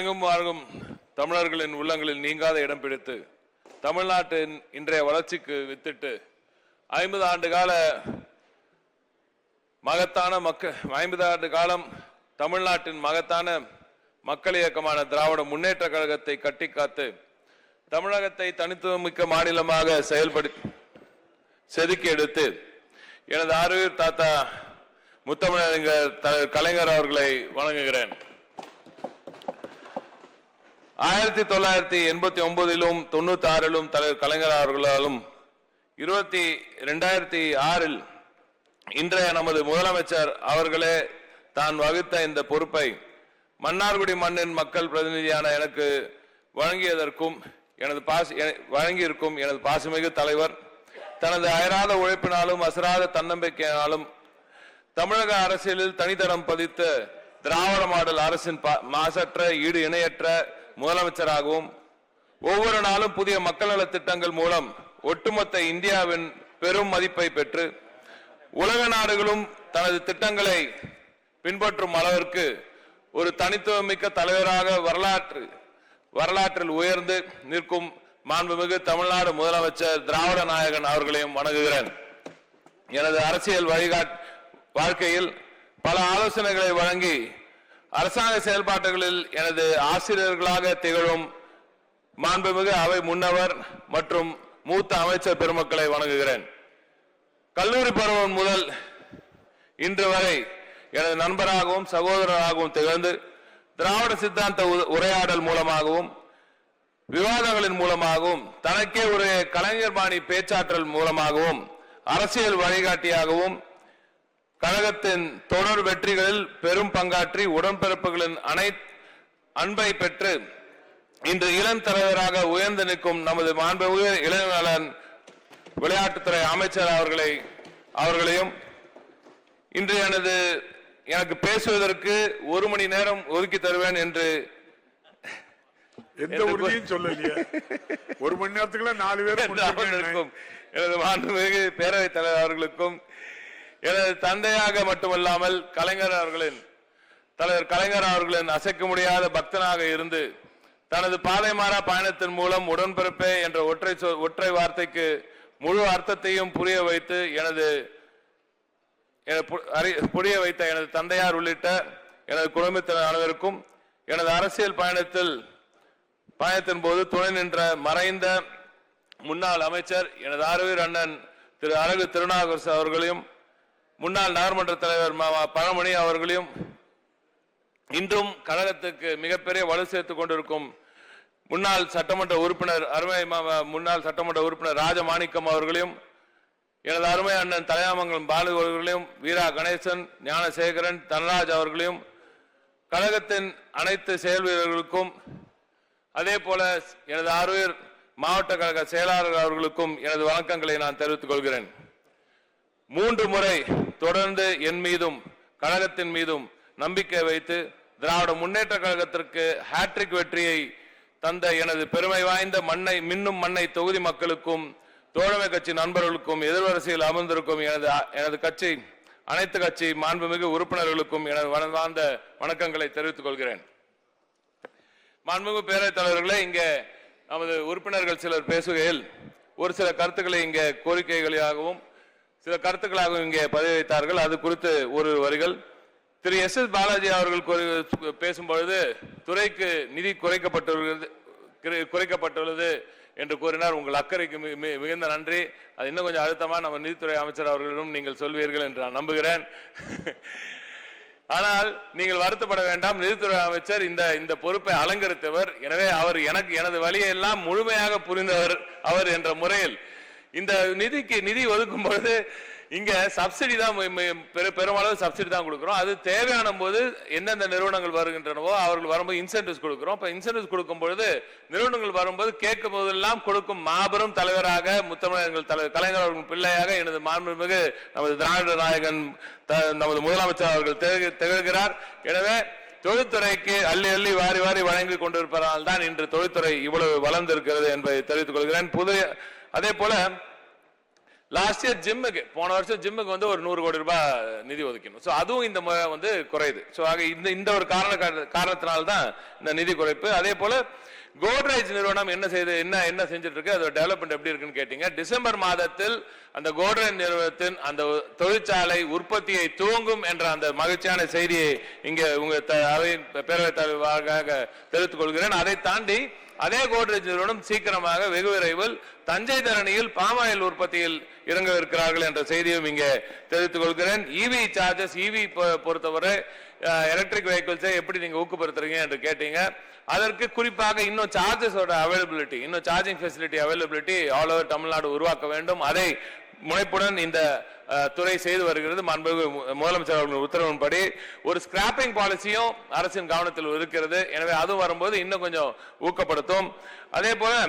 உலகெங்கும் வாழும் தமிழர்களின் உள்ளங்களில் நீங்காத இடம் பிடித்து தமிழ்நாட்டின் இன்றைய வளர்ச்சிக்கு வித்திட்டு ஐம்பது ஆண்டு கால மகத்தான மக்க ஐம்பது ஆண்டு காலம் தமிழ்நாட்டின் மகத்தான மக்கள் இயக்கமான திராவிட முன்னேற்ற கழகத்தை கட்டி காத்து தமிழகத்தை தனித்துவமிக்க மாநிலமாக செயல்படு செதுக்கி எடுத்து எனது ஆறுவீர் தாத்தா முத்தமிழறிஞர் கலைஞர் அவர்களை வணங்குகிறேன். ஆயிரத்தி தொள்ளாயிரத்தி எண்பத்தி ஒன்பதிலும் தொண்ணூத்தி ஆறிலும் தலைவர் கலைஞர் அவர்களாலும் இருபத்தி ரெண்டாயிரத்தி ஆறில் இன்றைய நமது முதலமைச்சர் அவர்களே தான் வகுத்த இந்த பொறுப்பை மன்னார்குடி மண்ணின் மக்கள் பிரதிநிதியான எனக்கு வழங்கியதற்கும் எனது பாச வழங்கியிருக்கும் எனது பாசுமிகு தலைவர் தனது அயராத உழைப்பினாலும் அசராத தன்னம்பிக்கையினாலும் தமிழக அரசியலில் தனித்தடம் பதித்த திராவிட மாடல் அரசின் பா- மாசற்ற ஈடு இணையற்ற முதலமைச்சராகவும் ஒவ்வொரு நாளும் புதிய மக்கள் நல திட்டங்கள் மூலம் ஒட்டுமொத்த இந்தியாவின் பெரும் மதிப்பை பெற்று உலக நாடுகளும் தனது திட்டங்களை பின்பற்றும் அளவிற்கு ஒரு தனித்துவமிக்க தலைவராக வரலாற்று வரலாற்றில் உயர்ந்து நிற்கும் மாண்புமிகு தமிழ்நாடு முதலமைச்சர் திராவிட நாயகன் அவர்களையும் வணங்குகிறேன். எனது அரசியல் வழிகாட் வாழ்க்கையில் பல ஆலோசனைகளை வழங்கி அரசாங்க செயல்பாடுகளில் எனது ஆசிரியர்களாக திகழும் மாண்புமிகு அவை முன்னவர் மற்றும் மூத்த அமைச்சர் பெருமக்களை வணங்குகிறேன். கல்லூரி பருவம் முதல் இன்று வரை எனது நண்பராகவும் சகோதரராகவும் திகழ்ந்து திராவிட சித்தாந்த உரையாடல் மூலமாகவும் விவாதங்களின் மூலமாகவும் தனக்கே ஒரு கலைஞர் பாணி பேச்சாற்றல் மூலமாகவும் அரசியல் வழிகாட்டியாகவும் கழகத்தின் தொடர் வெற்றிகளில் பெரும் பங்காற்றி உடன்பிறப்புகளின் அனை அன்பை பெற்று இன்று இளம் தலைவராக உயர்ந்து நிற்கும் நமது மாண்புமிகு இளைஞர் விளையாட்டுத்துறை அமைச்சர் அவர்களை அவர்களையும் இன்று எனது எனக்கு பேசுவதற்கு ஒரு மணி நேரம் ஒதுக்கி தருவேன் என்று எந்த உறுதியும் சொல்லலையே. ஒரு மணி நேரத்துக்குள்ள நாலு பேர் அமர்ந்திருக்கும் எனது மாண்புமிகு பேரவைத் தலைவர் அவர்களுக்கும் எனது தந்தையாக மட்டுமல்லாமல் கலைஞர் அவர்களின் தலைவர் கலைஞர் அவர்களின் அசைக்க முடியாத பக்தனாக இருந்து தனது பாதை மாறா பயணத்தின் மூலம் உடன்பிறப்பே என்ற ஒற்றை சொ- ஒற்றை வார்த்தைக்கு முழு அர்த்தத்தையும் புரிய வைத்து எனது என- பு- அறி- புரிய வைத்த எனது தந்தையார் உள்ளிட்ட எனது குடும்பத்தினர் அனைவருக்கும் எனது அரசியல் பயணத்தில் பயணத்தின் போது துணை நின்ற மறைந்த முன்னாள் அமைச்சர் எனது ஆறுவீர் அண்ணன் திரு அழகு திருநாகரசு அவர்களையும் முன்னாள் நகர்மன்ற தலைவர் மா பழமணி அவர்களையும் இன்றும் கழகத்துக்கு மிகப்பெரிய வலு சேர்த்துக் கொண்டிருக்கும் முன்னாள் சட்டமன்ற உறுப்பினர் அருமை முன்னாள் சட்டமன்ற உறுப்பினர் ராஜமாணிக்கம் அவர்களையும் எனது அருமை அண்ணன் தலையாமங்கலம் பாலு அவர்களையும் வீரா கணேசன் ஞானசேகரன் தனராஜ் அவர்களையும் கழகத்தின் அனைத்து செயல் வீரர்களுக்கும் அதே போல எனது ஆறுவீர் மாவட்ட கழக செயலாளர் அவர்களுக்கும் எனது வணக்கங்களை நான் தெரிவித்துக் கொள்கிறேன். மூன்று முறை தொடர்ந்து என் மீதும் கழகத்தின் மீதும் நம்பிக்கை வைத்து திராவிட முன்னேற்ற கழகத்திற்கு ஹாட்ரிக் வெற்றியை தந்த எனது பெருமை வாய்ந்த மண்ணை மின்னும் மண்ணை தொகுதி மக்களுக்கும் தோழமை கட்சி நண்பர்களுக்கும் எதிர்வரிசையில் அமர்ந்திருக்கும் எனது எனது கட்சி அனைத்து கட்சி மாண்புமிகு உறுப்பினர்களுக்கும் எனது மனமார்ந்த வணக்கங்களை தெரிவித்துக் கொள்கிறேன். மாண்புமிகு பேரவைத் தலைவர்களே இங்கே நமது உறுப்பினர்கள் சிலர் பேசுகையில் ஒரு சில கருத்துக்களை இங்கே கோரிக்கைகளாகவும் சில கருத்துக்களாகவும் இங்கே பதிவு வைத்தார்கள் அது குறித்து ஒரு வரிகள். திரு எஸ் எஸ் பாலாஜி அவர்கள் கூறி- பேசும்பொழுது துறைக்கு நிதி குறைக்கப்பட்டுள்ளது குறைக்கப்பட்டுள்ளது என்று கூறினார். உங்கள் அக்கறைக்கு மிகுந்த நன்றி. அது இன்னும் கொஞ்சம் அழுத்தமாக நம்ம நிதித்துறை அமைச்சர் அவர்களிடம் நீங்கள் சொல்வீர்கள் என்று நான் நம்புகிறேன். ஆனால் நீங்கள் வருத்தப்பட வேண்டாம். நிதித்துறை அமைச்சர் இந்த இந்த பொறுப்பை அலங்கரித்தவர். எனவே அவர் எனக்கு எனது வழியெல்லாம் முழுமையாக புரிந்தவர் அவர் என்ற முறையில் இந்த நிதிக்கு நிதி ஒதுக்கும் பொழுது இங்க சப்சிடி தான் மி- பெருமளவு சப்சிடி தான் கொடுக்குறோம். அது தேவையான போது எந்தெந்த நிறுவனங்கள் வருகின்றனவோ அவர்கள் வரும்போது இன்சென்டிவ்ஸ் கொடுக்குறோம். இப்போ இன்சென்டிவ்ஸ் கொடுக்கும் பொழுது நிறுவனங்கள் வரும்போது கேட்கும் போதெல்லாம் கொடுக்கும் மாபெரும் தலைவராக முத்தமிழர்கள் தலைவர் கலைஞர் அவர்கள் பிள்ளையாக எனது மாண்புமிகு நமது திராவிட நாயகன் த- நமது முதலமைச்சர் அவர்கள் திகழ்கிறார். எனவே தொழில்துறைக்கு அள்ளி அள்ளி வாரி வாரி வழங்கி கொண்டிருப்பதால் தான் இன்று தொழில்துறை இவ்வளவு வளர்ந்திருக்கிறது என்பதை தெரிவித்துக் கொள்கிறேன். புதிய அதே போல லாஸ்ட் இயர் ஜிம்முக்கு போன வருஷம் ஜிம்முக்கு வந்து ஒரு நூறு கோடி ரூபாய் நிதி ஒதுக்கணும். ஸோ அதுவும் இந்த முறை வந்து குறையுது. ஸோ ஆக இந்த இந்த ஒரு காரண காரணத்தினால தான் இந்த நிதி குறைப்பு. அதே போல கோட்ரேஜ் நிறுவனம் என்ன செய்து என்ன என்ன செஞ்சுட்டு இருக்கு அதோட டெவலப்மெண்ட் எப்படி இருக்குன்னு கேட்டீங்க. டிசம்பர் மாதத்தில் அந்த கோட்ரேஜ் நிறுவனத்தின் அந்த தொழிற்சாலை உற்பத்தியை துவங்கும் என்ற அந்த மகிழ்ச்சியான செய்தியை இங்கே உங்க அவை பேரவைத் தலைவராக தெரிவித்துக் கொள்கிறேன். அதை தாண்டி அதே கோட்ரேஜ் நிறுவனம் சீக்கிரமாக வெகு விரைவில் தஞ்சை தரணியில் பாமாயில் உற்பத்தியில் இறங்க இருக்கிறார்கள் என்ற செய்தியும் இங்கே தெரிவித்துக் கொள்கிறேன். இவி சார்ஜஸ் இவி பொறுத்தவரை எலக்ட்ரிக் வெஹிக்கிள்ஸை எப்படி நீங்க ஊக்கப்படுத்துறீங்க என்று கேட்டீங்க. அதற்கு குறிப்பாக இன்னும் சார்ஜஸோட அவைலபிலிட்டி இன்னும் charging facility availability all over Tamil Nadu உருவாக்க வேண்டும். அதை முனைப்புடன் இந்த துறை செய்து வருகிறது. மாண்புமிகு மு- முதலமைச்சர் அவர்களின் உத்தரவின்படி ஒரு ஸ்கிராப்பிங் பாலிசியும் அரசின் கவனத்தில் இருக்கிறது. எனவே அதுவும் வரும்போது இன்னும் கொஞ்சம் ஊக்கப்படுத்தும். அதே போல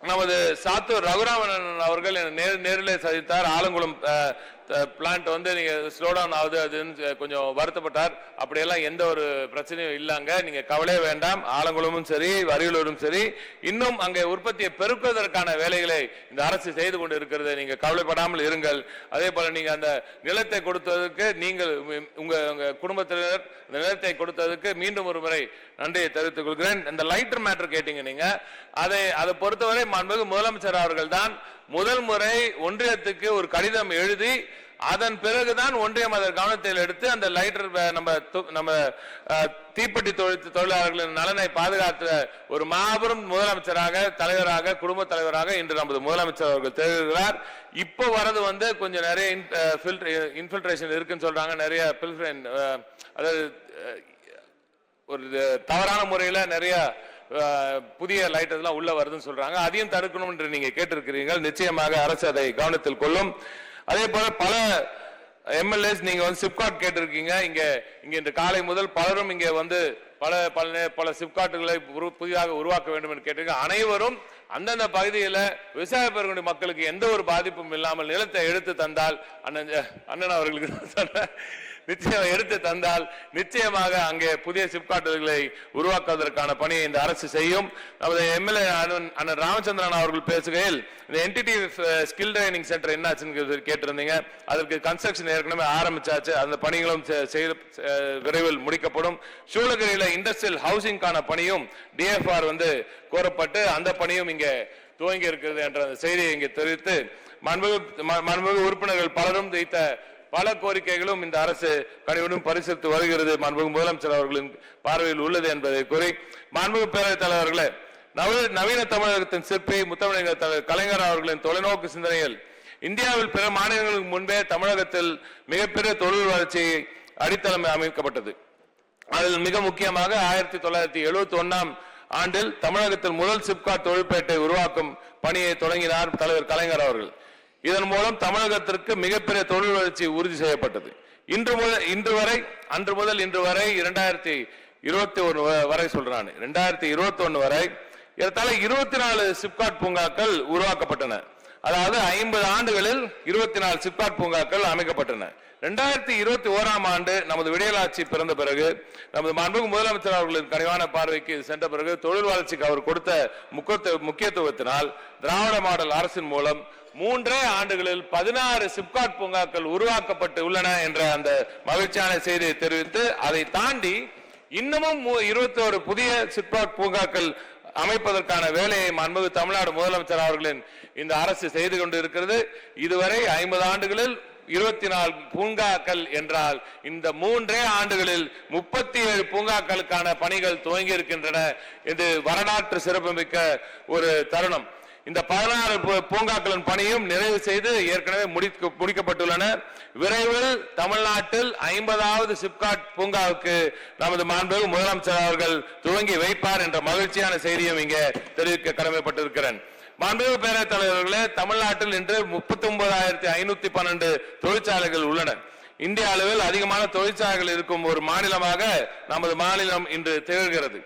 நமது சாத்தூர் ரகுராமன் அவர்கள் நேரில் நேரிலே சந்தித்தார். ஆலங்குளம் பிளான்ட் வந்து நீங்க ஸ்லோ டவுன் ஆகுது அதுன்னு கொஞ்சம் வருத்தப்பட்டார். அப்படியெல்லாம் எந்த ஒரு பிரச்சனையும் இல்லைங்க. நீங்க கவலையே வேண்டாம். ஆலங்குளமும் சரி வரியலூரும் சரி. இன்னும் அங்கே உற்பத்தியை பெருக்குவதற்கான வேலைகளை இந்த அரசு செய்து கொண்டு இருக்கிறது நீங்க கவலைப்படாமல் இருங்கள். அதே போல நீங்க அந்த நிலத்தை கொடுத்ததுக்கு நீங்கள் உங்க- உங்க குடும்பத்தினர் இந்த நிலத்தை கொடுத்ததுக்கு மீண்டும் ஒரு முறை நன்றியை தெரிவித்துக் கொள்கிறேன். இந்த லைட்டர் மேட்டர் கேட்டீங்க நீங்க. அதை அதை பொறுத்தவரை மாண்புமிகு முதலமைச்சர் அவர்கள் தான் முதல் முறை ஒன்றியத்துக்கு ஒரு கடிதம் எழுதி அதன் பிறகுதான் ஒன்றியம் அதன் கவனத்தில் எடுத்து அந்த லைட்டர் நம்ம நம்ம தீப்பெட்டி தொழில் தொழிலாளர்களின் நலனை பாதுகாத்த ஒரு மாபெரும் முதலமைச்சராக தலைவராக குடும்ப தலைவராக இன்று நமது முதலமைச்சர் அவர்கள் தெரிவிக்கிறார் இப்போ வரது வந்து கொஞ்சம் நிறைய இன்ஃபில்ட்ரேஷன் இருக்குன்னு சொல்றாங்க. நிறைய அதாவது ஒரு தவறான முறையில் நிறைய புதிய லைட் எல்லாம் உள்ள வருதுன்னு சொல்றாங்க. அதையும் தடுக்கணும் என்று நீங்க கேட்டிருக்கிறீர்கள். நிச்சயமாக அரசு அதை கவனத்தில் கொள்ளும். அதே போல பல எம்எல்ஏஸ் நீங்க வந்து சிப்காட் கேட்டிருக்கீங்க. இங்க இங்க இன்று காலை முதல் பலரும் இங்க வந்து பல பல பல சிப்காட்டுகளை புதிதாக உருவாக்க வேண்டும் என்று கேட்டிருக்கீங்க. அனைவரும் அந்தந்த பகுதியில விவசாய பெருங்குடி மக்களுக்கு எந்த ஒரு பாதிப்பும் இல்லாமல் நிலத்தை எடுத்து தந்தால் அண்ணன் அண்ணன் அவர்களுக்கு சொன்ன நிச்சயம் எடுத்து தந்தால் நிச்சயமாக அங்கே புதிய சிப்காட்டுகளை உருவாக்குவதற்கான பணியை இந்த அரசு செய்யும். நமது எம்எல்ஏ அண்ணன் ராமச்சந்திரன் அவர்கள் பேசுகையில் இந்த என்டிடி ஸ்கில் ட்ரைனிங் சென்டர் என்னாச்சுன்னு கேட்டிருந்தீங்க. அதற்கு கன்ஸ்ட்ரக்ஷன் ஏற்கனவே ஆரம்பிச்சாச்சு. அந்த பணிகளும் செ- செய்து- விரைவில் முடிக்கப்படும். சூளகிரியில் இண்டஸ்ட்ரியல் ஹவுசிங்கான பணியும் டிஎஃப்ஆர் வந்து கோரப்பட்டு அந்த பணியும் இங்கே துவங்கி இருக்கிறது என்ற அந்த செய்தியை இங்கே தெரிவித்து மாண்புமிகு ம- உறுப்பினர்கள் பலரும் வைத்த பல கோரிக்கைகளும் இந்த அரசு கனிவுடன் பரிசீலித்து வருகிறது. மாண்புமிகு முதலமைச்சர் அவர்களின் பார்வையில் உள்ளது என்பதை கூறி மாண்புமிகு பேரவைத் தலைவர்களே நவீன தமிழகத்தின் சிற்பி முத்தமிழக தலைவர் கலைஞர் அவர்களின் தொலைநோக்கு சிந்தனையில் இந்தியாவில் பிற மாநிலங்களுக்கு முன்பே தமிழகத்தில் மிகப்பெரிய தொழில் வளர்ச்சி அடித்தளம் அமைக்கப்பட்டது. அதில் மிக முக்கியமாக ஆயிரத்தி தொள்ளாயிரத்தி எழுபத்தி ஒன்னாம் ஆண்டில் தமிழகத்தில் முதல் சிப்காட் தொழிற்பேட்டை உருவாக்கும் பணியை தொடங்கினார் தலைவர் கலைஞர் அவர்கள். இதன் மூலம் தமிழகத்திற்கு மிகப்பெரிய தொழில் வளர்ச்சி உறுதி செய்யப்பட்டது. இன்று முதல் இன்று வரை அன்று முதல் இன்று வரை இரண்டாயிரத்தி இருபத்தி ஒன்று வரை சொல்றான் இரண்டாயிரத்தி இருபத்தி ஒன்று வரை ஏறத்தாழ இருபத்தி நாலு சிப்காட் பூங்காக்கள் உருவாக்கப்பட்டன. அதாவது ஐம்பது ஆண்டுகளில் இருபத்தி நாலு சிப்காட் பூங்காக்கள் அமைக்கப்பட்டன. ரெண்டாயிரத்தி இருபத்தி ஓராம் ஆண்டு நமது விடியலாட்சி பிறந்த பிறகு நமது மாண்புமிகு முதலமைச்சர் அவர்களின் கனிவான பார்வைக்கு சென்ற பிறகு தொழில் வளர்ச்சிக்கு அவர் கொடுத்த முக்கியத்துவ- முக்கியத்துவத்தினால் திராவிட மாடல் அரசின் மூலம் மூன்றே ஆண்டுகளில் பதினாறு சிப்காட் பூங்காக்கள் உருவாக்கப்பட்டு உள்ளன என்ற அந்த மகிழ்ச்சியான செய்தியை தெரிவித்து அதை தாண்டி இன்னமும் இருபத்தி ஒரு புதிய சிப்காட் பூங்காக்கள் அமைப்பதற்கான வேலையை மாண்புமிகு தமிழ்நாடு முதலமைச்சர் அவர்களின் இந்த அரசு செய்து கொண்டு இருக்கிறது இதுவரை ஐம்பது ஆண்டுகளில் இருபத்தி நாலு பூங்காக்கள் என்றால் இந்த மூன்றே ஆண்டுகளில் முப்பத்தி ஏழு பூங்காக்களுக்கான பணிகள் துவங்கி இருக்கின்றன. இது வரலாற்று சிறப்புமிக்க ஒரு தருணம். இந்த பதினாறு பூங்காக்களின் பணியும் நிறைவு செய்து ஏற்கனவே முடிக்க- முடிக்கப்பட்டுள்ளன. விரைவில் தமிழ்நாட்டில் ஐம்பதாவது சிப்காட் பூங்காவுக்கு நமது மாண்பு முதலமைச்சர் அவர்கள் துவங்கி வைப்பார் என்ற மகிழ்ச்சியான செய்தியும் இங்கே தெரிவிக்க கடமைப்பட்டிருக்கிறேன். மாண்புமிகு பேரவைத் தலைவர்களே தமிழ்நாட்டில் இன்று முப்பத்தி ஒன்பதாயிரத்தி ஐநூத்தி பன்னெண்டு தொழிற்சாலைகள் உள்ளன. இந்திய அளவில் அதிகமான தொழிற்சாலைகள் இருக்கும் ஒரு மாநிலமாக நமது மாநிலம் இன்று திகழ்கிறது.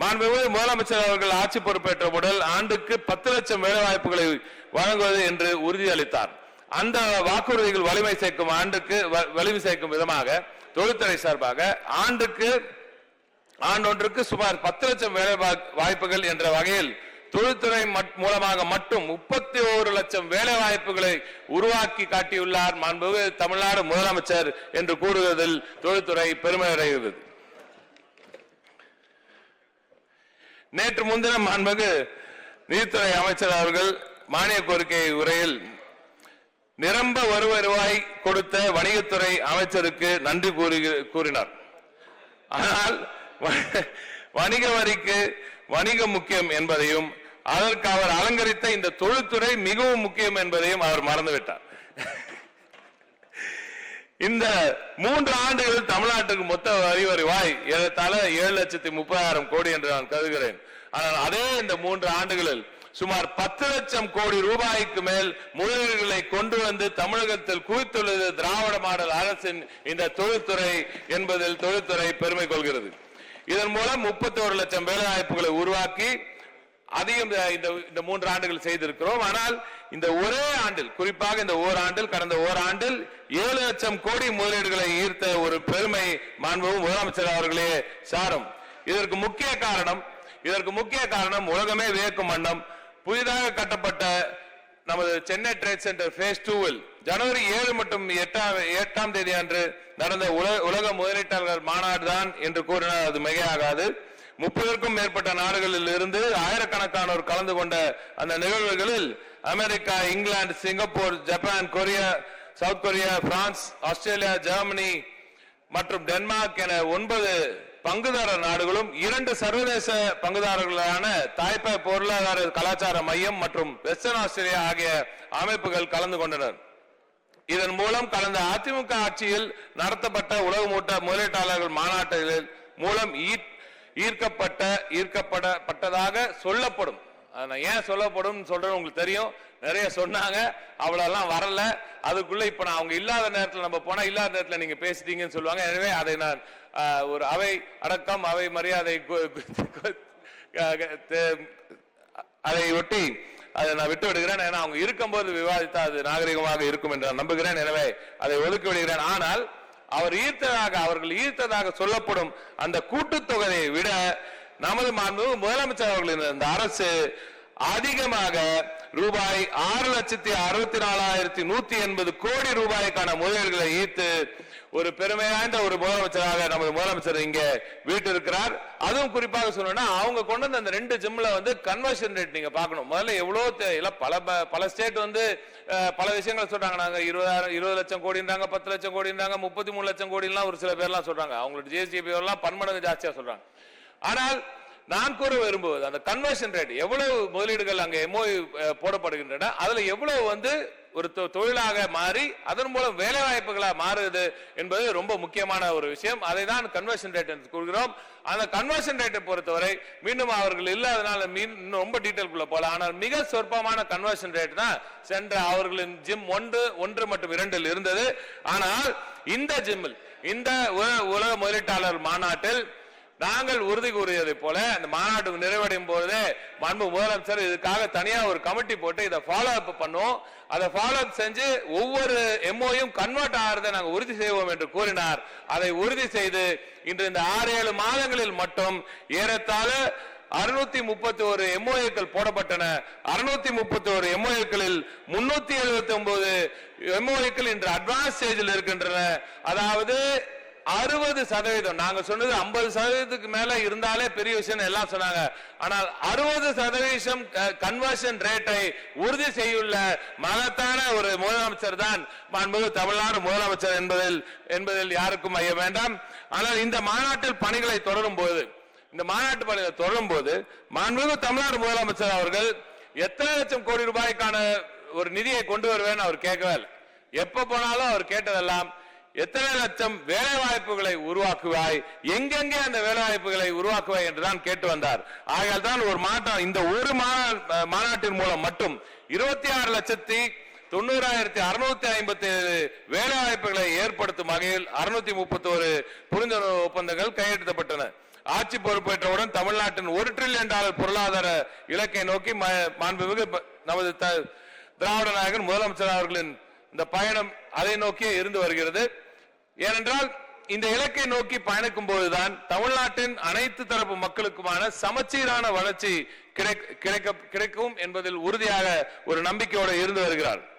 மாண்புமிகு முதலமைச்சர் அவர்கள் ஆட்சி பொறுப்பேற்ற முதல் ஆண்டுக்கு பத்து லட்சம் வேலை வாய்ப்புகளை வழங்குவது என்று உறுதியளித்தார். அந்த வாக்குறுதிகள் வலிமை சேர்க்கும் ஆண்டுக்கு வ- வலிமை சேர்க்கும் விதமாக தொழில்துறை சார்பாக ஆண்டுக்கு ஆண்டொன்றுக்கு சுமார் பத்து லட்சம் வேலை வாய்ப்புகள் என்ற வகையில் தொழில்துறை மட்- மூலமாக மட்டும் முப்பத்தி ஓரு லட்சம் வேலை வாய்ப்புகளை உருவாக்கி காட்டியுள்ளார் மாண்புமிகு தமிழ்நாடு முதலமைச்சர் என்று கூறுவதில் தொழில்துறை பெருமை அடைகிறது. நேற்று முன்தினம் மாண்புமிகு நிதித்துறை அமைச்சர் அவர்கள் மானிய கோரிக்கை உரையில் நிரம்ப வரு வருவாய் கொடுத்த வணிகத்துறை அமைச்சருக்கு நன்றி கூறி கூறினார். ஆனால் வ- வணிக வரிக்கு வணிகம் முக்கியம் என்பதையும் அதற்கு அவர் அலங்கரித்த இந்த தொழில்துறை மிகவும் முக்கியம் என்பதையும் அவர் மறந்துவிட்டார். இந்த மூன்று ஆண்டுகளில் தமிழ்நாட்டுக்கு மொத்த வரி வருவாய் ஏறத்தாழ ஏழு லட்சத்தி முப்பதாயிரம் கோடி என்று நான் கருதுகிறேன். ஆனால் அதே இந்த மூன்று ஆண்டுகளில் சுமார் பத்து லட்சம் கோடி ரூபாய்க்கு மேல் முதலீடுகளை கொண்டு வந்து தமிழகத்தில் குவித்துள்ளது திராவிட மாடல் அரசின் இந்த தொழில்துறை என்பதில் தொழில்துறை பெருமை கொள்கிறது. இதன் மூலம் முப்பத்தோரு லட்சம் வேலைவாய்ப்புகளை உருவாக்கி அதிகம் இந்த இந்த மூன்று ஆண்டுகள் செய்திருக்கிறோம். ஆனால் இந்த ஒரே ஆண்டில் குறிப்பாக இந்த ஓராண்டில் கடந்த ஓராண்டில் ஏழு லட்சம் கோடி முதலீடுகளை ஈர்த்த ஒரு பெருமை மாண்பும் முதலமைச்சர் அவர்களே சாரும். இதற்கு முக்கிய காரணம் இதற்கு முக்கிய காரணம் உலகமே வியக்கும் வண்ணம். புதிதாக கட்டப்பட்ட நமது சென்னை ட்ரேட் சென்டர் ஃபேஸ் டூவில் ஜனவரி ஏழு மற்றும் எட்டாம் எட்டாம் தேதி அன்று நடந்த உலக முதலீட்டாளர்கள் மாநாடு தான் என்று கூறினால் அது மிகையாகாது. முப்பதற்கும் மேற்பட்ட நாடுகளில் இருந்து ஆயிரக்கணக்கானோர் கலந்து கொண்ட அந்த நிகழ்வுகளில் America England Singapore Japan Korea south Korea France Australia Germany மற்றும் டென்மார்க் என ஒன்பது பங்குதாரர் நாடுகளும் இரண்டு சர்வதேச பங்குதாரர்களான தாய்ப்பாய் பொருளாதார கலாச்சார மையம் மற்றும் வெஸ்டர்ன் ஆஸ்திரேலியா ஆகிய அமைப்புகள் கலந்து கொண்டனர். இதன் மூலம் கடந்த அதிமுக ஆட்சியில் நடத்தப்பட்ட உலக மூட்ட முதலீட்டாளர்கள் மாநாட்டில் மூலம் ஈர்க்கப்பட்ட ஈர்க்கப்படப்பட்டதாக சொல்லப்படும். நான் ஏன் சொல்லப்படும்னு சொல்றது உங்களுக்கு தெரியும். நிறைய சொன்னாங்க. அவ்வளோலாம் வரல. அதுக்குள்ளே இப்போ நான் அவங்க இல்லாத நேரத்தில் நம்ம போனால் இல்லாத நேரத்தில் நீங்கள் பேசிட்டீங்கன்னு சொல்லுவாங்க. எனவே அதை நான் ஒரு அவை அடக்கம் அவை மரியாதை அதை ஒட்டி அதை நான் விட்டு விடுகிறேன். ஏன்னா அவங்க இருக்கும்போது விவாதித்தா அது நாகரிகமாக இருக்கும் என்று நான் நம்புகிறேன். எனவே அதை ஒதுக்கி விடுகிறேன். ஆனால் அவர் ஈர்த்ததாக அவர்கள் ஈர்த்ததாக சொல்லப்படும் அந்த கூட்டுத்தொகையை விட நமது மாண்பு முதலமைச்சர் அவர்களின் இந்த அரசு அதிகமாக ரூபாய் ஆறு லட்சத்தி அறுபத்தி நாலாயிரத்தி நூத்தி எண்பது கோடி ரூபாய்க்கான முதலீடுகளை ஈர்த்து ஒரு பெருமை வாய்ந்த ஒரு முதலமைச்சராக நமது முதலமைச்சர் இங்க வீட்டிருக்கிறார். அதுவும் குறிப்பாக சொல்லணும்னா அவங்க கொண்டு வந்த அந்த ரெண்டு ஜிம்ல வந்து கன்வர்ஷன் ரேட் நீங்க பார்க்கணும். முதல்ல எவ்வளவு தே- பல ப- பல ஸ்டேட் வந்து பல விஷயங்கள் சொல்றாங்க. நாங்க இருபதாயிரம் இருபது லட்சம் கோடின்றாங்க பத்து லட்சம் கோடின்றாங்க முப்பத்தி மூணு லட்சம் கோடிலாம் ஒரு சில பேர்லாம் சொல்றாங்க. அவங்களோட ஜிஎஸ்டி எல்லாம் பன்மடங்கு ஜாஸ்தியா சொல்றாங்க. ஆனால் நான் கூற விரும்புவது அந்த கன்வர்ஷன் ரேட் எவ்வளவு முதலீடுகள் அங்கே எம்ஓ போடப்படுகின்றன அதுல எவ்வளவு வந்து ஒரு தொ- தொழிலாக மாறி அதன் மூலம் வேலை வாய்ப்புகளாக மாறுது என்பது ரொம்ப முக்கியமான ஒரு விஷயம். அதை தான் கன்வர்ஷன் ரேட் என்று கூறுகிறோம். அந்த கன்வர்ஷன் ரேட்டை பொறுத்தவரை மீண்டும் அவர்கள் இல்லாதனால மீன் இன்னும் ரொம்ப டீட்டெயில்குள்ள போல ஆனால் மிக சொற்பமான கன்வர்ஷன் ரேட் தான் சென்ற அவர்களின் ஜிம் ஒன்று ஒன்று மற்றும் இரண்டில் இருந்தது. ஆனால் இந்த ஜிம்மில் இந்த உலக முதலீட்டாளர் மாநாட்டில் நாங்கள் உறுதி கூறியதை போல அந்த மாநாட்டுக்கு நிறைவடையும் போது மாண்பு முதலமைச்சர் இதுக்காக தனியா ஒரு கமிட்டி போட்டு இதை ஃபாலோ அப் பண்ணுவோம் அதை ஃபாலோ அப் செஞ்சு ஒவ்வொரு எம்ஓயும் கன்வெர்ட் ஆகிறதை நாங்கள் உறுதி செய்வோம் என்று கூறினார். அதை உறுதி செய்து இன்று இந்த ஆறு ஏழு மாதங்களில் மட்டும் ஏறத்தாழ அறுநூத்தி முப்பத்தி ஒரு எம்ஓஏக்கள் போடப்பட்டன. அறுநூத்தி முப்பத்தி ஒரு எம்ஓஏக்களில் முன்னூத்தி எழுபத்தி ஒன்பது எம்ஓஏக்கள் இன்று அட்வான்ஸ் ஸ்டேஜில் இருக்கின்றன. அதாவது அறுபது சதவீதம். நாங்க சொன்னது ஐம்பது சதவீதத்துக்கு மேல இருந்தாலே பெரிய விஷயம் எல்லாம் சொன்னாங்க. ஆனால் அறுபது சதவீதம் கன்வர்ஷன் ரேட்டை உறுதி செய்யுள்ள மகத்தான ஒரு முதலமைச்சர் தான் மாண்புமிகு தமிழ்நாடு முதலமைச்சர் என்பதில் என்பதில் யாருக்கும் ஐய வேண்டாம். ஆனால் இந்த மாநாட்டில் பணிகளை தொடரும் போது இந்த மாநாட்டு பணிகளை தொடரும் போது மாண்புமிகு தமிழ்நாடு முதலமைச்சர் அவர்கள் எத்தனை லட்சம் கோடி ரூபாய்க்கான ஒரு நிதியை கொண்டு வருவேன்னு அவர் கேட்கவே இல்லை. எப்ப போனாலும் அவர் கேட்டதெல்லாம் எத்தனை லட்சம் வேலை வாய்ப்புகளை உருவாக்குவாய் எங்கெங்கே அந்த வேலை வாய்ப்புகளை உருவாக்குவாய் என்றுதான் கேட்டு வந்தார். ஆகையால் தான் ஒரு மாற்றம் இந்த ஒரு மாநாட்டின் மூலம் மட்டும் இருபத்தி ஆறு லட்சத்தி தொண்ணூறாயிரத்தி அறுநூத்தி ஐம்பத்தி ஏழு வேலை வாய்ப்புகளை ஏற்படுத்தும் வகையில் அறுநூத்தி முப்பத்தி ஒரு புரிந்துணர்வு ஒப்பந்தங்கள் கையெழுத்தப்பட்டன ஆட்சி பொறுப்பேற்றவுடன் தமிழ்நாட்டின் ஒரு டிரில்லியன் டாலர் பொருளாதார இலக்கை நோக்கி மாண்புமிகு நமது த- திராவிட நாயகன் முதலமைச்சர் அவர்களின் இந்த பயணம் அதை நோக்கியே இருந்து வருகிறது. ஏனென்றால் இந்த இலக்கை நோக்கி பயணிக்கும் போதுதான் தமிழ்நாட்டின் அனைத்து தரப்பு மக்களுக்குமான சமச்சீரான வளர்ச்சி கிடைக்க- கிடைக்க கிடைக்கும் என்பதில் உறுதியாக ஒரு நம்பிக்கையோடு இருந்து வருகிறார்.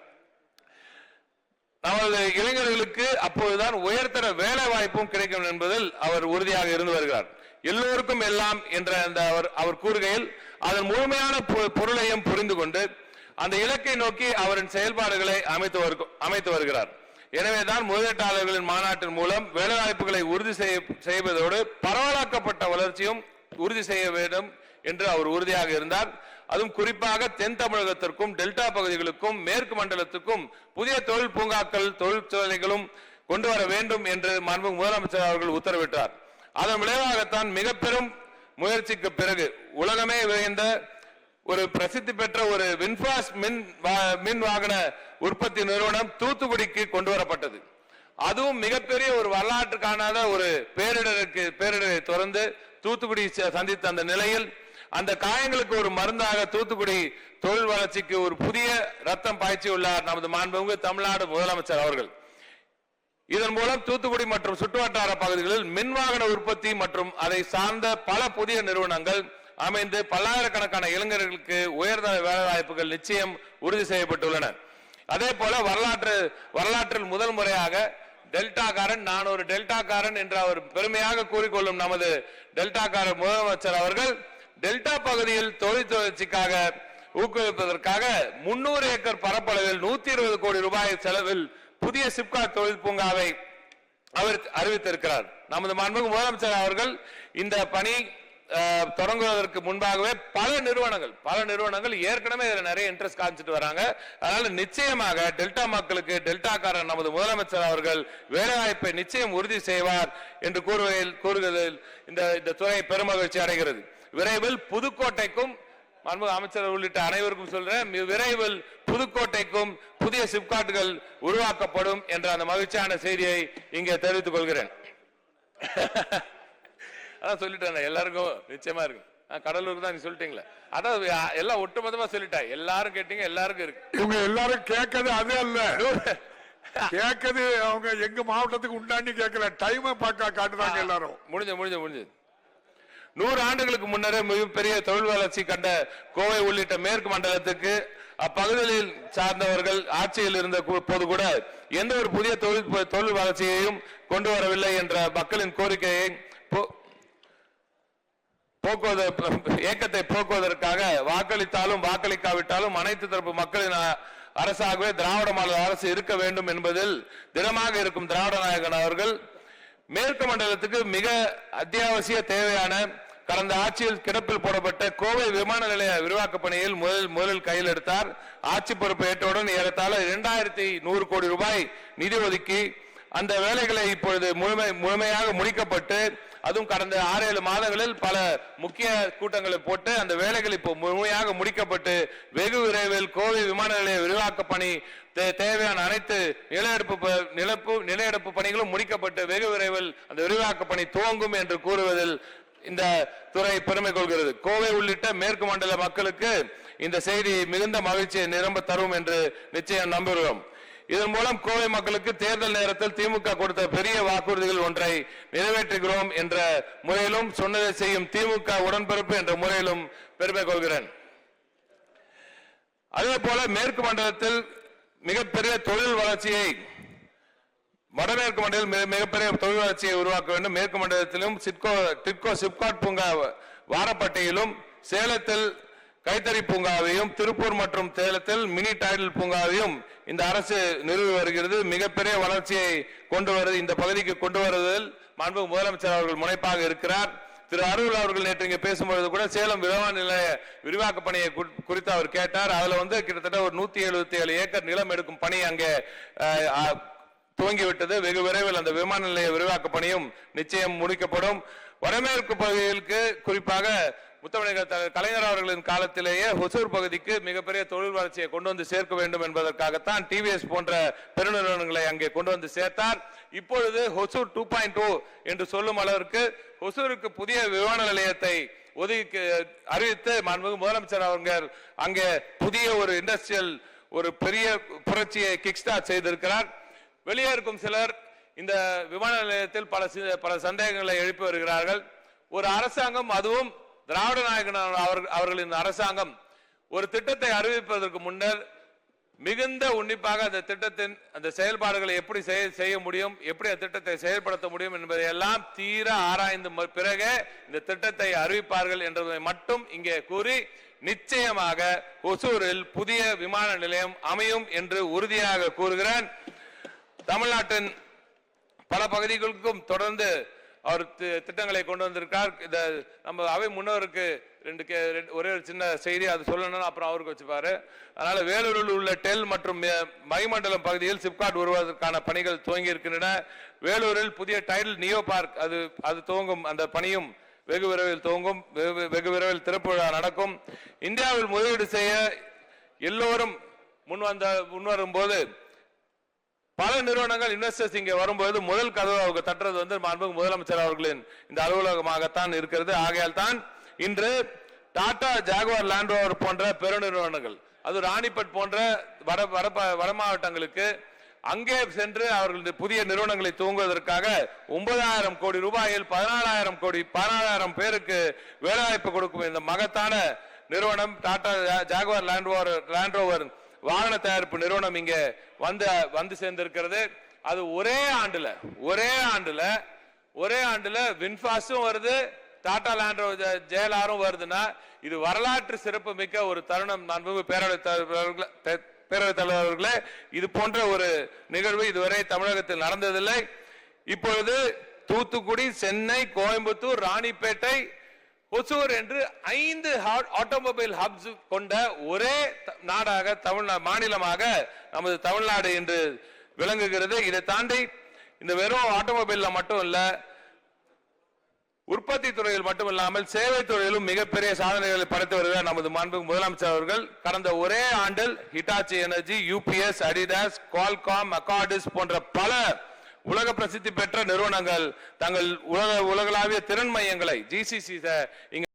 நமது இளைஞர்களுக்கு அப்போதுதான் உயர்தர வேலை வாய்ப்பும் கிடைக்கும் என்பதில் அவர் உறுதியாக இருந்து வருகிறார். எல்லோருக்கும் எல்லாம் என்ற அந்த அவர் அவர் கூறுகையில் அதன் முழுமையான பொ- பொருளையும் புரிந்து கொண்டு அந்த இலக்கை நோக்கி அவரின் செயல்பாடுகளை அமைத்து அமைத்து வருகிறார். எனவேதான் முதலீட்டாளர்களின் மாநாட்டின் மூலம் வேலைவாய்ப்புகளை உறுதி செய்ய- செய்வதோடு பரவலாக்கப்பட்ட வளர்ச்சியும் உறுதி செய்ய வேண்டும் என்று அவர் உறுதியாக இருந்தார். அதுவும் குறிப்பாக தென் தமிழகத்திற்கும் டெல்டா பகுதிகளுக்கும் மேற்கு மண்டலத்துக்கும் புதிய தொழில் பூங்காக்கள் தொழிற்சாலைகளும் கொண்டு வர வேண்டும் என்று மாண்பு முதலமைச்சர் அவர்கள் உத்தரவிட்டார். அதன் விளைவாகத்தான் மிக பெரும் முயற்சிக்கு பிறகு உலகமே விரைந்த ஒரு பிரசித்தி பெற்ற ஒரு வின்பாஸ் மின் மின் வாகன உற்பத்தி நிறுவனம் தூத்துக்குடிக்கு கொண்டு வரப்பட்டது. அதுவும் மிகப்பெரிய ஒரு வரலாற்று காணாத ஒரு பேரிடருக்கு பேரிடரை தொடர்ந்து தூத்துக்குடி ச- சந்தித்த அந்த நிலையில் அந்த காயங்களுக்கு ஒரு மருந்தாக தூத்துக்குடி தொழில் வளர்ச்சிக்கு ஒரு புதிய ரத்தம் பாய்ச்சியுள்ளார் நமது மாண்புமிகு தமிழ்நாடு முதலமைச்சர் அவர்கள். இதன் மூலம் தூத்துக்குடி மற்றும் சுற்றுவட்டார பகுதிகளில் மின்வாகன உற்பத்தி மற்றும் அதை சார்ந்த பல புதிய நிறுவனங்கள் அமைந்து பல்லாயிரக்கணக்கான இளைஞர்களுக்கு உயர்தர வேலைவாய்ப்புகள் நிச்சயம் உறுதி செய்யப்பட்டுள்ளன. அதே போல வரலாற்று வரலாற்றில் முதல் முறையாக டெல்டாக்காரன் நான் ஒரு டெல்டாக்காரன் என்று அவர் பெருமையாக கூறிக்கொள்ளும் நமது டெல்டாக்காரன் முதலமைச்சர் அவர்கள் டெல்டா பகுதியில் தொழில் வளர்ச்சிக்காக ஊக்குவிப்பதற்காக முன்னூறு ஏக்கர் பரப்பளவில் நூத்தி இருபது கோடி ரூபாய் செலவில் புதிய சிப்காட் தொழில் பூங்காவை அவர் அறிவித்திருக்கிறார். நமது மாண்புமிகு முதலமைச்சர் அவர்கள் இந்த பணி தொடங்குவதற்கு முன்பாகவே பல நிறுவனங்கள் பல நிறுவனங்கள் ஏற்கனவே இதில் நிறைய இன்ட்ரெஸ்ட் காமிச்சிட்டு வராங்க. அதனால நிச்சயமாக டெல்டா மக்களுக்கு டெல்டாக்காரர் நமது முதலமைச்சர் அவர்கள் வேலைவாய்ப்பை நிச்சயம் உறுதி செய்வார் என்று கூறுவதில் கூறுவதில் இந்த இந்த துறை பெருமகிழ்ச்சி அடைகிறது. விரைவில் புதுக்கோட்டைக்கும் மன்முக அமைச்சர் உள்ளிட்ட அனைவருக்கும் சொல்றேன் விரைவில் புதுக்கோட்டைக்கும் புதிய சிப்காட்டுகள் உருவாக்கப்படும் என்ற அந்த மகிழ்ச்சியான செய்தியை இங்கே தெரிவித்துக் கொள்கிறேன். அதான் சொல்லிட்டேன் எல்லாருக்கும் நிச்சயமா இருக்கு ஆ, கடலூருக்கு தான் நீ சொல்லிட்டீங்களே. அதான் எல்லாம் ஒட்டுமொத்தமா சொல்லிட்டேன் எல்லாரும் கேட்டீங்க எல்லாருக்கும் இருக்கு. இவங்க எல்லாரும் கேட்கறது அது அல்ல. கேட்கறது அவங்க எங்க மாவட்டத்துக்கு உண்டாண்டி கேட்கல. டைமை பார்க்க காட்டுறாங்க எல்லாரும். முடிஞ்சு முடிஞ்சு முடிஞ்சு. நூறு ஆண்டுகளுக்கு முன்னரே மிகப்பெரிய தொழில் வளர்ச்சி கண்ட கோவை உள்ளிட்ட மேற்கு மண்டலத்துக்கு அப்பகுதிகளில் சார்ந்தவர்கள் ஆட்சியில் இருந்த போது கூட எந்த ஒரு புதிய தொழில் தொழில் வளர்ச்சியையும் கொண்டு வரவில்லை என்ற மக்களின் கோரிக்கையை போக்குவதற்கு இயக்கத்தை போக்குவதற்காக வாக்களித்தாலும் வாக்களிக்காவிட்டாலும் அனைத்து தரப்பு மக்களின் அரசாகவே திராவிட மாநில அரசு இருக்க வேண்டும் என்பதில் திடமாக இருக்கும் திராவிட நாயகன் அவர்கள் மேற்கு மண்டலத்துக்கு மிக அத்தியாவசிய தேவையான கடந்த ஆட்சியில் கிடப்பில் போடப்பட்ட கோவை விமான நிலைய விரிவாக்க பணியில் முதல் முதலில் கையில் எடுத்தார். ஆட்சி பொறுப்பு ஏற்றவுடன் ஏறத்தாழ இரண்டாயிரத்தி நூறு கோடி ரூபாய் நிதி ஒதுக்கி அந்த வேலைகளை இப்பொழுது முழுமை முழுமையாக முடிக்கப்பட்டு அதுவும் கடந்த ஆறு ஏழு மாதங்களில் பல முக்கிய கூட்டங்களை போட்டு அந்த வேலைகள் இப்போ முழுமையாக முடிக்கப்பட்டு வெகு விரைவில் கோவை விமான நிலைய விரிவாக்க பணி தே- தேவையான அனைத்து நிலையெடுப்பு ப- நிலப்பு நிலையெடுப்பு பணிகளும் முடிக்கப்பட்டு வெகு விரைவில் அந்த விரிவாக்க பணி துவங்கும் என்று கூறுவதில் இந்த துறை பெருமை கொள்கிறது. கோவை உள்ளிட்ட மேற்கு மண்டல மக்களுக்கு இந்த செய்தி மிகுந்த மகிழ்ச்சியை நிரம்ப தரும் என்று நிச்சயம் நம்புகிறோம். இதன் மூலம் கோவை மக்களுக்கு தேர்தல் நேரத்தில் திமுக கொடுத்த பெரிய வாக்குறுதிகள் ஒன்றை நிறைவேற்றுகிறோம் என்ற முறையிலும் சொன்னதை செய்யும் திமுக உடன்பிறப்பு என்ற முறையிலும் பெருமை கொள்கிறேன். அதே போல மேற்கு மண்டலத்தில் மிகப்பெரிய தொழில் வளர்ச்சியை வடமேற்கு மண்டலம் மிக- மிகப்பெரிய தொழில் வளர்ச்சியை உருவாக்க வேண்டும். மேற்கு மண்டலத்திலும் சிட்கோ டிட்கோ சிப்காட் பூங்கா வாரப்பட்டியிலும் சேலத்தில் கைத்தறி பூங்காவையும் திருப்பூர் மற்றும் சேலத்தில் மினி டைடல் பூங்காவையும் இந்த அரசு நிறுவி வருகிறது. மிகப்பெரிய வளர்ச்சியை கொண்டு வருது இந்த பகுதிக்கு கொண்டு வருவதில் மாண்பு முதலமைச்சர் அவர்கள் முனைப்பாக இருக்கிறார். திரு அருள் அவர்கள் நேற்று இங்கே பேசும்பொழுது கூட சேலம் விமான நிலைய விரிவாக்க பணியை குறி- குறித்து அவர் கேட்டார். அதில் வந்து கிட்டத்தட்ட ஒரு நூத்தி எழுபத்தி ஏழு ஏக்கர் நிலம் எடுக்கும் பணி அங்கே துவங்கிவிட்டது. வெகு விரைவில் அந்த விமான நிலைய விரிவாக்க பணியும் நிச்சயம் முடிக்கப்படும். வடமேற்கு பகுதிகளுக்கு குறிப்பாக முத்தமிழர் கலைஞர் அவர்களின் காலத்திலேயே ஹொசூர் பகுதிக்கு மிகப்பெரிய தொழில் வளர்ச்சியை கொண்டு வந்து சேர்க்க வேண்டும் என்பதற்காகத்தான் டிவிஎஸ் போன்ற பெருநிறுவனங்களை அங்கே கொண்டு வந்து சேர்த்தார். இப்பொழுது ஹொசூர் டூ பாயிண்ட் என்று சொல்லும் அளவிற்கு ஹொசூருக்கு புதிய விமான நிலையத்தை ஒதுக்கி அறிவித்து மாண்புமிகு முதலமைச்சர் அவர்கள் அங்கே புதிய ஒரு இண்டஸ்ட்ரியல் ஒரு பெரிய புரட்சியை கிக் ஸ்டார்ட் செய்திருக்கிறார். வெளியே இருக்கும் சிலர் இந்த விமான நிலையத்தில் பல பல சந்தேகங்களை எழுப்பி வருகிறார்கள். ஒரு அரசாங்கம் அதுவும் திராவிட நாயகன் அவர்கள் அவர்களின் அரசாங்கம் ஒரு திட்டத்தை அறிவிப்பதற்கு முன்னர் மிகுந்த உன்னிப்பாக அந்த திட்டத்தின் அந்த செயல்பாடுகளை எப்படி செய்ய- செய்ய முடியும் எப்படி அந்த திட்டத்தை செயல்படுத்த முடியும் என்பதை எல்லாம் தீர ஆராய்ந்து பிறகே இந்த திட்டத்தை அறிவிப்பார்கள் என்பதை மட்டும் இங்கே கூறி நிச்சயமாக ஒசூரில் புதிய விமான நிலையம் அமையும் என்று உறுதியாக கூறுகிறேன். தமிழ்நாட்டின் பல பகுதிகளுக்கும் தொடர்ந்து அவர் திட்டங்களை கொண்டு வந்திருக்கார். இந்த நம்ம அவை முன்னோருக்கு ரெண்டு கே ரெண்டு- ஒரே ஒரு சின்ன செய்தி அது சொல்லணும்னு அப்புறம் அவருக்கு வச்சுப்பாரு. அதனால வேலூரில் உள்ள டெல் மற்றும் மைமண்டலம் பகுதியில் சிப்காட் உருவாவதற்கான பணிகள் துவங்கி இருக்கின்றன. வேலூரில் புதிய டைல் நியோ பார்க் அது அது துவங்கும் அந்த பணியும் வெகு விரைவில் துவங்கும். வெகு- வெகு விரைவில் திறப்பு விழா நடக்கும். இந்தியாவில் முதலீடு செய்ய எல்லோரும் முன் வந்த முன்வரும் போது பல நிறுவனங்கள் இன்வெஸ்டர்ஸ் இங்கே வரும்போது முதல் கதவு அவங்க தட்டுறது வந்து மாண்புமிகு முதலமைச்சர் அவர்களின் இந்த அலுவலகமாகத்தான் இருக்கிறது. ஆகையால் தான் இன்று டாடா ஜாகுவார் லேண்ட்ரோவர் போன்ற பெருநிறுவனங்கள் அது ராணிப்பட் போன்ற வட வட வட மாவட்டங்களுக்கு அங்கே சென்று அவர்களுடைய புதிய நிறுவனங்களை துவங்குவதற்காக ஒன்பதாயிரம் கோடி ரூபாயில் பதினாலாயிரம் கோடி பதினாலாயிரம் பேருக்கு வேலைவாய்ப்பு கொடுக்கும் இந்த மகத்தான நிறுவனம் Tata Jaguar Land Rover Land Rover Rover வாகன தயாரிப்பு நிறுவனம் இங்க வந்து வந்து சேர்ந்திருக்கிறது. அது ஒரே ஆண்டுல ஒரே ஆண்டுல ஒரே ஆண்டுல வின்பாஸும் வருது டாடா லேண்ட் ஜெயலாரும் வருதுன்னா இது வரலாற்று சிறப்பு மிக்க ஒரு தருணம். நான் பேரவைத் தலைவர் பேரவைத் தலைவர் அவர்களே இது போன்ற ஒரு நிகழ்வு இதுவரை தமிழகத்தில் நடந்ததில்லை. இப்பொழுது தூத்துக்குடி சென்னை கோயம்புத்தூர் ராணிப்பேட்டை ஒசூர் என்று ஐந்து ஆட்டோமொபைல் ஹப்ஸ் கொண்ட ஒரே நாடாக தமிழ்நா மாநிலமாக நமது தமிழ்நாடு என்று விளங்குகிறது. இதை தாண்டி இந்த வெறும் ஆட்டோமொபைல்ல மட்டும் இல்ல உற்பத்தி துறையில் மட்டுமில்லாமல் சேவை துறையிலும் மிகப்பெரிய சாதனைகளை படைத்து வருகிறார் நமது மாண்பு முதலமைச்சர் அவர்கள். கடந்த ஒரே ஆண்டில் Hitachi energy UPS Adidas Qualcomm Arcadis போன்ற பல உலக பிரசித்தி பெற்ற நிறுவனங்கள் தங்கள் உலக உலகளாவிய திறன் மையங்களை ஜிசிசி இங்க